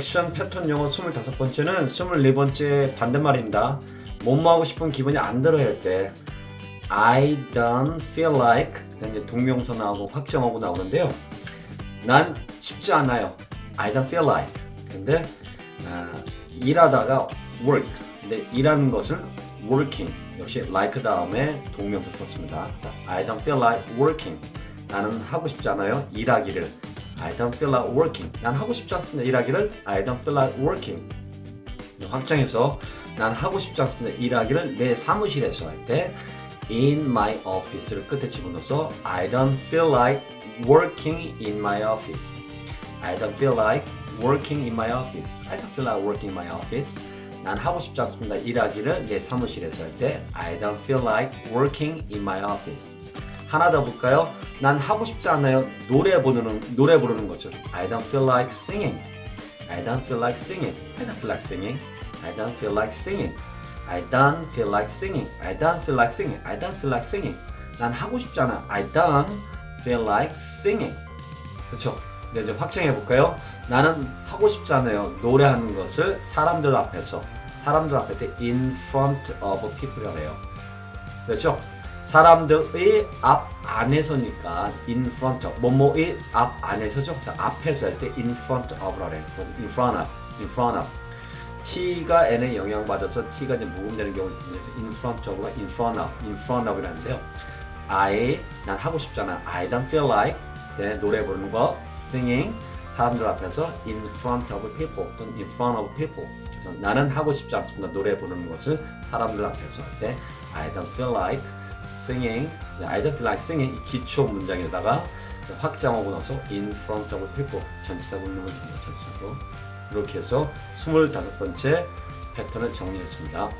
액션 패턴 영어 25번째는 24번째 반대말입니다. 뭐뭐 하고 싶은 기분이 안 들어야 할 때 I don't feel like 이제 동명사 나오고 확정하고 나오는데요. 난 쉽지 않아요. I don't feel like. 근데 아, 일하다가 work. 근데 일하는 것을 working. 역시 like 다음에 동명사 썼습니다. 그래서 I don't feel like working. 나는 하고 싶지 않아요. 일하기를. I don't feel like working. 난 하고 싶지 않습니다. 일하기를. I don't feel like working. 확장해서 난 하고 싶지 않습니다. 일하기를 내 사무실에서 할 때 in my office를 끝에 집어넣어서 I don't feel like working in my office. I don't feel like working in my office. I don't feel like working in my office. 난 하고 싶지 않습니다. 일하기를 내 사무실에서 할 때 I don't feel like working in my office. 하나 더 볼까요? 난 하고 싶지 않아요. 노래 부르는 노래 부르는 것을 I don't feel like singing. I don't feel like singing. I don't feel like singing. I don't feel like singing. I don't feel like singing. I don't feel like singing. I don't feel like singing. 난 하고 싶지 않아. I don't feel like singing. 그렇죠? 네, 이제 확정해 볼까요? 나는 하고 싶지 않아요. 노래하는 것을 사람들 앞에서 사람들 앞에 때 in front of people이라고 해요. 그렇죠? 사람들의 앞 안에서니까 in front of 뭐뭐의 앞 안에서죠. 그래서 앞에서 할 때 in front of라고 해요. in front of, in front of. T가 N에 영향 받아서 T가 이제 묵음되는 경우 있어서 in front of가 in front of, in front of이라는데요. I 난 하고 싶잖아. I don't feel like 네, 노래 부르는 거 singing 사람들 앞에서 in front of people 또는 in front of people 그래서 나는 하고 싶지 않습니다. 노래 부르는 것을 사람들 앞에서 할 때 I don't feel like singing 이제 I don't feel like singing 이 기초 문장에다가 확장하고 나서 in front of people 전치사 부르는 전치사로 이렇게 해서 25번째 패턴을 정리했습니다.